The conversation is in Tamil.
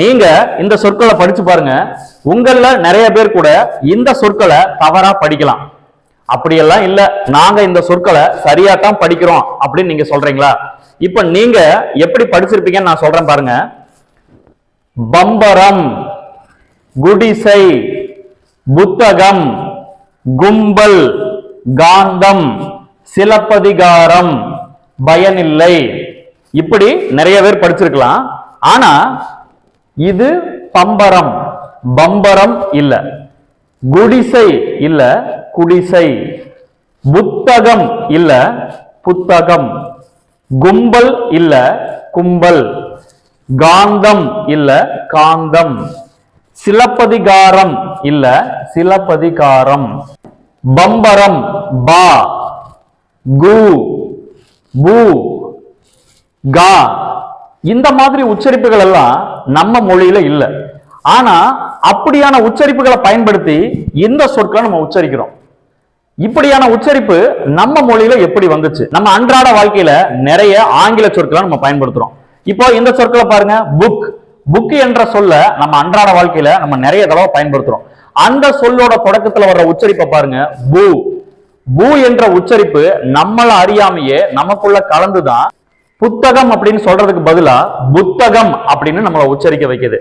நீங்க இந்த சொற்களை படிச்சு பாருங்க. உங்கள நிறைய பேர் கூட இந்த சொற்களை தவறா படிக்கலாம். அப்படியெல்லாம் இல்ல. நாங்க இந்த சொற்களை சரியா தான் படிக்கிறோம் அப்படின்னு நீங்க சொல்றீங்களா? இப்ப நீங்க எப்படி படிச்சிருப்பீங்கன்னு நான் சொல்றேன் பாருங்க. பம்பரம் குடிசை புத்தகம் கும்பல் காந்தம் சிலப்பதிகாரம் பயனில்லை. இப்படி நிறைய பேர் படிச்சிருக்கலாம். ஆனா இது பம்பரம். பம்பரம் இல்ல. குடிசை இல்ல குடிசை. புத்தகம் இல்ல புத்தகம். கும்பல் இல்ல கும்பல். காந்தம் இல்ல காந்தம். சிலப்பதிகாரம் இல்ல சிலப்பதிகாரம். பம்பரம் பா. கு. பூ. கா. இந்த மாதிரி உச்சரிப்புகள் எல்லாம் நம்ம மொழியில இல்லை. ஆனா அப்படியான உச்சரிப்புகளை பயன்படுத்தி இந்த சொற்களை நம்ம உச்சரிக்கிறோம். இப்படியான உச்சரிப்பு நம்ம மொழியில எப்படி வந்துச்சு? நம்ம அன்றாட வாழ்க்கையில நிறைய ஆங்கில சொற்களை நம்ம பயன்படுத்துறோம். இப்போ இந்த சொற்களை பாருங்க புக் புக் என்ற சொல்ல நம்ம அன்றாட வாழ்க்கையில நம்ம நிறைய தடவை பயன்படுத்துறோம். அந்த சொல்லோட தொடக்கத்துல வர்ற உச்சரிப்பை பாருங்க பூ பூ என்ற உச்சரிப்பு நம்மள அறியாமையே நமக்குள்ள கலந்துதான் புத்தகம் அப்படின்னு சொல்றதுக்கு பதிலா புத்தகம் அப்படின்னு நம்மளை உச்சரிக்க வைக்குது.